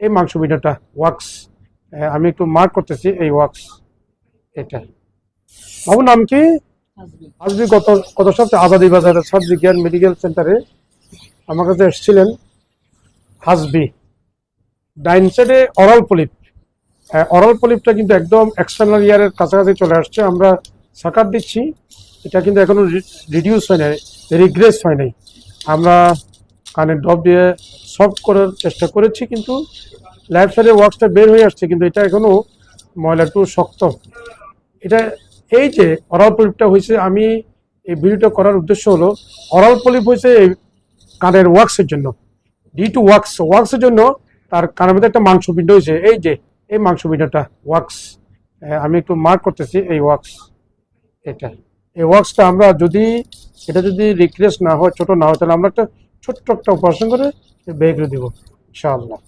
এই মাংস ভিডিওটা ওয়াক্স আমি একটু মার্ক করতেছি এই ওয়াক্স এটা। বাবু নাম কি? আজকে গত গত সপ্তাহে আবাদি বাজারের সাত বিজ্ঞান মেডিকেল সেন্টারে আমার কাছে এসেছিলেন হাসবি ডাইন সাইডে অরাল পলিপ অরাল পলিপটা কিন্তু একদম এক্সটার্নাল ইয়ারের কাছাকাছি চলে আসছে। আমরা সাকার দিচ্ছি। এটা কিন্তু এখনও রিডিউস হয় নাই রিগ্রেস হয় নাই। আমরা কানের ড্রপ দিয়ে সফট করার চেষ্টা করেছি, কিন্তু লাইফ সাইডের ওয়ার্কসটা বের হয়ে আসছে, কিন্তু এটা এখনও ময়লা একটু শক্ত। এটা এই যে অরাল পলিপটা হয়েছে, আমি এই ভিডিওটা করার উদ্দেশ্য হলো অরাল পলিপ হয়েছে এই কানের ওয়াক্সের জন্য। ডি টু ওয়াক্স ওয়াক্সের জন্য তার কানের মধ্যে একটা মাংস পিণ্ড হয়েছে। এই যে, এই মাংস পিণ্ডটা ওয়াক্স আমি একটু মার্ক করতেছি, এই ওয়াক্স এটা। এই ওয়াক্সটা আমরা যদি, এটা যদি রিক্রেস না হয়, ছোট না হয়, তাহলে আমরা একটা ছোট্ট একটা অপারেশন করে বের করে দিব ইনশাআল্লাহ।